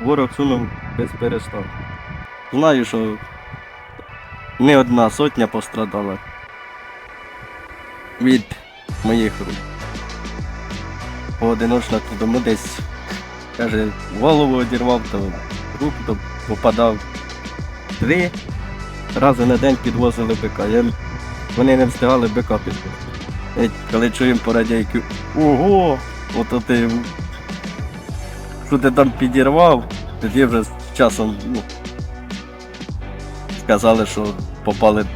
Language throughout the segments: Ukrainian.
ворог сунув без перестанку. Знаю, що не одна сотня пострадала від моїх рук. Поодиночно тому десь, каже, голову одірвав, то рук то попадав. Три рази на день підвозили бика. Я, вони не встигали бика підвозити. Коли чуємо по радійки, ого, ото ти що ти там підірвав, тоді вже з часом ну, сказали, що попали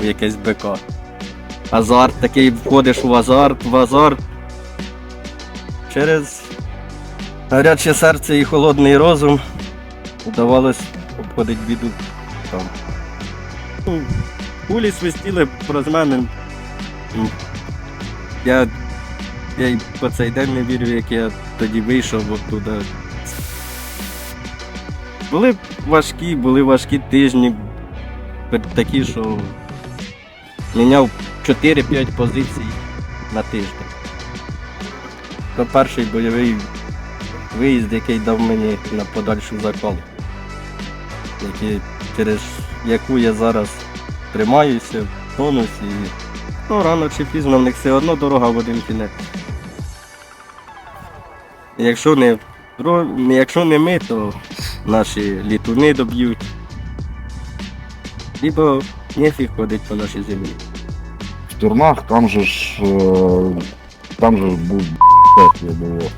в якесь БК. Азарт такий входиш в азарт, в азарт. Через гаряче серце і холодний розум вдавалось обходити біду там. Ну, Кулі свистіли проз мене. Я, я по цей день не вірю, як я тоді вийшов оттуда. Були важкі, були важкі тижні, такі, що міняв 4-5 позицій на тиждень. Це перший бойовий виїзд, який дав мені на подальшу закалку, через яку я зараз тримаюся, в тонусі. Ну, рано чи пізно в них все одно дорога в один кінець. Якщо не, якщо не ми, то наші літуни доб'ють. Либо нефіг ходить по нашій землі. В тюрмах там же ж е, там же ж був пекло було.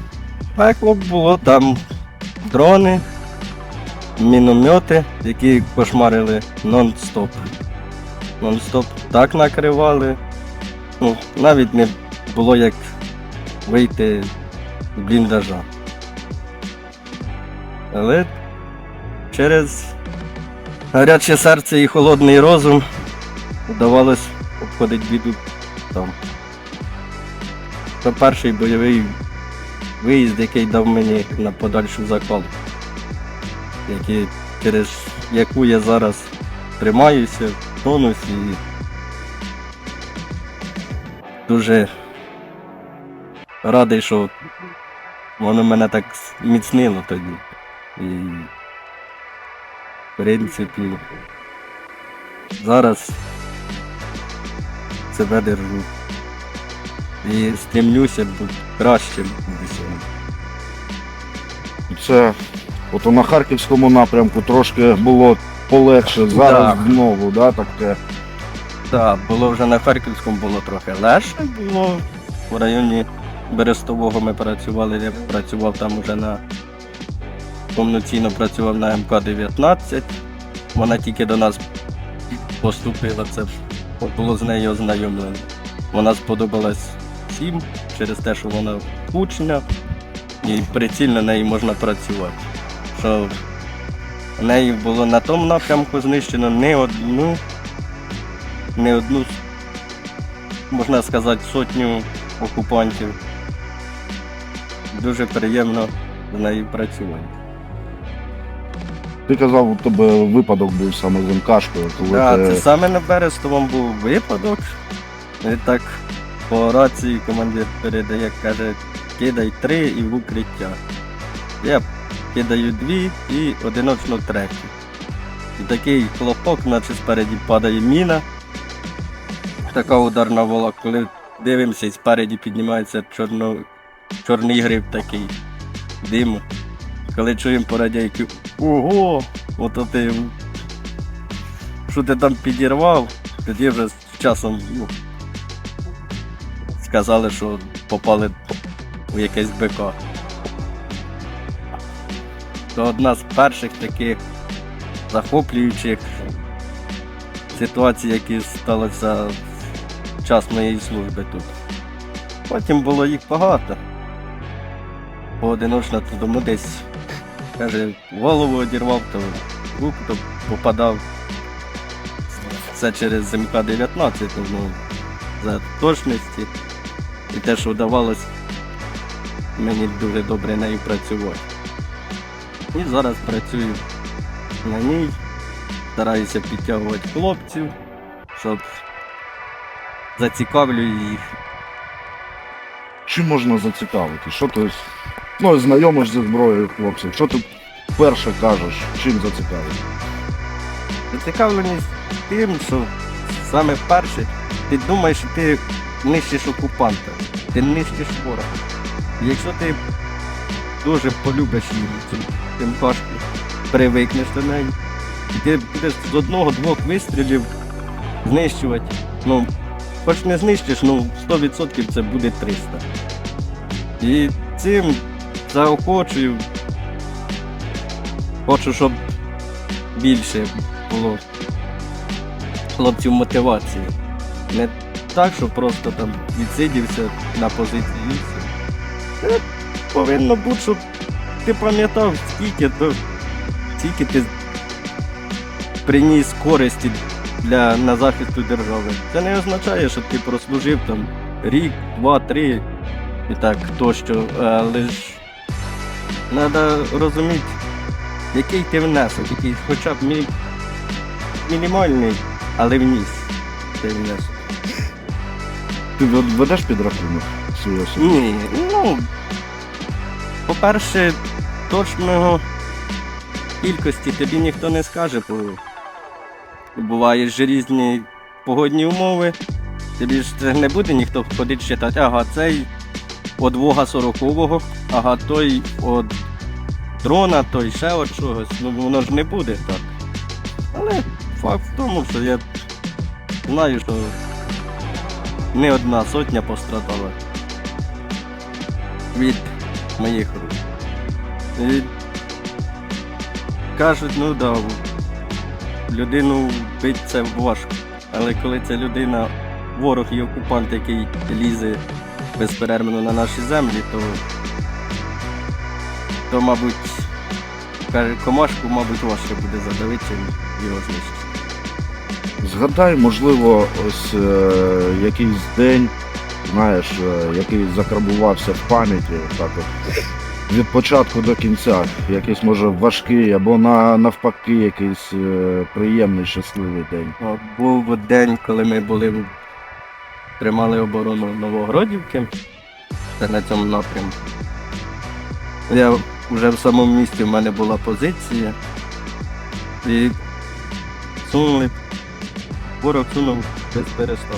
Пекло було там дрони, міномети, які кошмарили нон-стоп. Нон-стоп так накривали. Ну, навіть не було як вийти бліндажа. Але через гаряче серце і холодний розум вдавалось обходити біду там. Це перший бойовий виїзд, який дав мені на подальшу закалку, який, через яку я зараз тримаюся, в тонусі і дуже радий, що воно мене так міцнило тоді. І в принципі зараз себе держу. І стремлюся бути кращим у всьому. Це от на харківському напрямку трошки було полегше. Зараз Так. знову, да, таке. Так, було вже на Харківському було трохи легше було. В районі Берестового ми працювали, я працював там уже на повноцінно працював на МК-19. Вона тільки до нас поступила, це було з нею ознайомлено. Вона сподобалась всім через те, що вона учня і прицільно неї можна працювати. Що в неї було на тому напрямку знищено не одну не одну, можна сказати, сотню окупантів. Дуже приємно з нею працювати. Ти казав, у тебе випадок був саме з МКшкою, коли Да, ти... це саме на Берестовому був випадок. І так по рації командир передає, каже, кидай три і в укриття. Я кидаю дві і одиночну третю. І такий хлопок, наче спереді падає міна. Така ударна вола, коли дивимося і спереді піднімається чорно, чорний гриб такий дим. Коли чуємо по радійки, ого, ото ти що ти там підірвав, тоді вже з часом ну, сказали, що попали у якесь БК. Це одна з перших таких захоплюючих ситуацій, які сталися в час моєї служби тут. Потім було їх багато. Поодиночно тому десь, каже, голову одірвав, то рук то попадав. Це через МК-19, тому за точності і те, що вдавалось мені дуже добре нею працювати. І зараз працюю на ній, стараюся підтягувати хлопців, щоб зацікавлю їх. Чим можна зацікавити? Що ти ну, знайомиш зі зброєю хлопців? Що ти вперше кажеш, чим зацікавлений? Зацікавленість тим, що саме перше, ти думаєш, що ти нищиш окупанта, ти нищиш ворога. Якщо ти дуже полюбиш її, цю тимкашку, привикнеш до неї, і ти будеш з одного-двох вистрілів знищувати. Ну, хоч не знищиш, ну 100% це буде 300. І цим заохочую. Хочу, щоб більше було хлопців мотивації. Не так, що просто там відсидівся на позиції. Це повинно бути, щоб ти пам'ятав, скільки, то, скільки ти приніс користі для, на захисту держави. Це не означає, що ти прослужив там рік, два, три і так тощо. Ж треба розуміти, який ти внесок, який хоча б мі- мінімальний, але вніс цей внесок. Ти вед- ведеш підрахунок? Ні, ну, по-перше, точного кількості тобі ніхто не скаже, бо бувають ж різні погодні умови. Тобі ж не буде ніхто ходити читати, ага, цей від Вога 40-го, ага, той від дрона, той ще від чогось. Ну воно ж не буде так. Але факт в тому, що я знаю, що не одна сотня пострадала від моїх рук. І кажуть, ну да, людину бити це важко. Але коли це людина, ворог і окупант, який лізе безперервно на наші землі, то, то мабуть, комашку, мабуть, важче буде задавити, його знищити. Згадай, можливо, ось е, якийсь день, знаєш, е, який закрабувався в пам'яті, так от, від початку до кінця, якийсь може важкий або на, навпаки якийсь е, приємний, щасливий день. Був день, коли ми були в- тримали оборону Новогродівки, на цьому напрямку. Я вже в самому місті в мене була позиція. І сунули, ворог сунув без перестанку.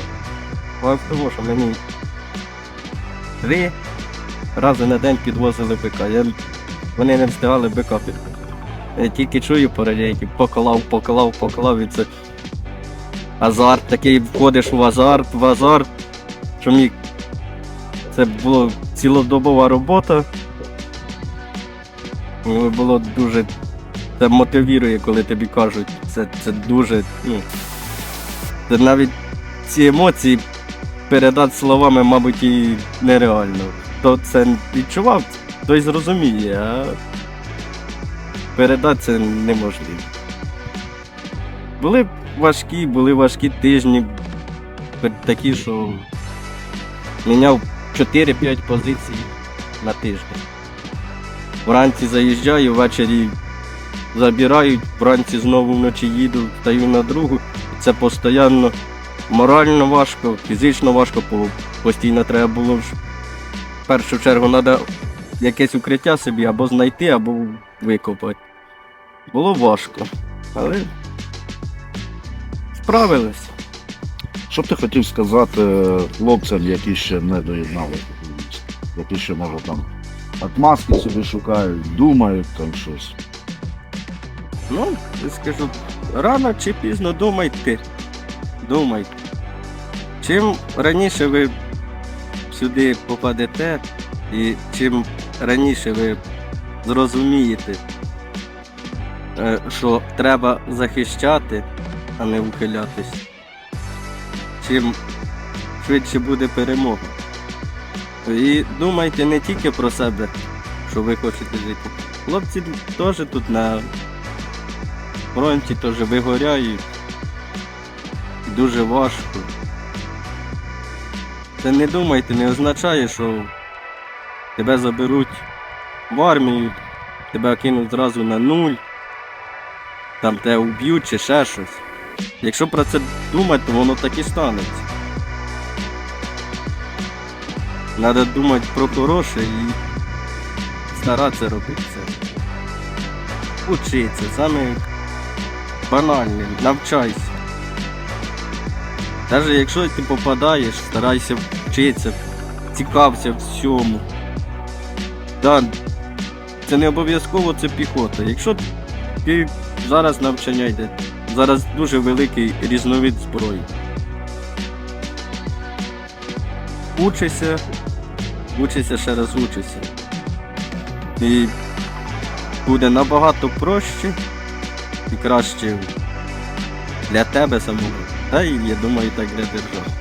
Факт того, що мені три рази на день підвозили бика. Я, вони не встигали бика під. Я тільки чую по радійки, поклав, поклав, поклав і це азарт такий, входиш в азарт, в азарт, що мені це була цілодобова робота. Було дуже. Це мотивує, коли тобі кажуть. Це, це дуже. Ну, це навіть ці емоції передати словами, мабуть, і нереально. Хто це відчував, той зрозуміє, а передати це неможливо. Були важкі, були важкі тижні, такі, що міняв 4-5 позицій на тиждень. Вранці заїжджаю, ввечері забирають, вранці знову вночі їду, стаю на другу. Це постійно морально важко, фізично важко, бо постійно треба було в першу чергу треба якесь укриття собі або знайти, або викопати. Було важко, але справились. Що б ти хотів сказати хлопцям, які ще не доєднали, які ще може там отмазки собі шукають, думають там щось. Ну, я скажу, рано чи пізно думайте. Думайте. Чим раніше ви сюди попадете, і чим раніше ви зрозумієте, е, що треба захищати, а не ухилятись, чим швидше буде перемога. І думайте не тільки про себе, що ви хочете жити. Хлопці теж тут на фронті теж вигоряють. Дуже важко. Це не думайте, не означає, що тебе заберуть в армію, тебе кинуть зразу на нуль, там тебе уб'ють чи ще щось. Якщо про це думати, то воно так і станеться. Треба думати про хороше і старатися робити це. учиться, саме банальне, навчайся. Навіть якщо ти попадаєш, старайся вчитися, цікався всьому. Да, це не обов'язково це піхота. Якщо ти зараз навчання йде, зараз дуже великий різновид зброї. Учися, учися ще раз учися. І буде набагато проще і краще для тебе самого. Та і я думаю, так для держави.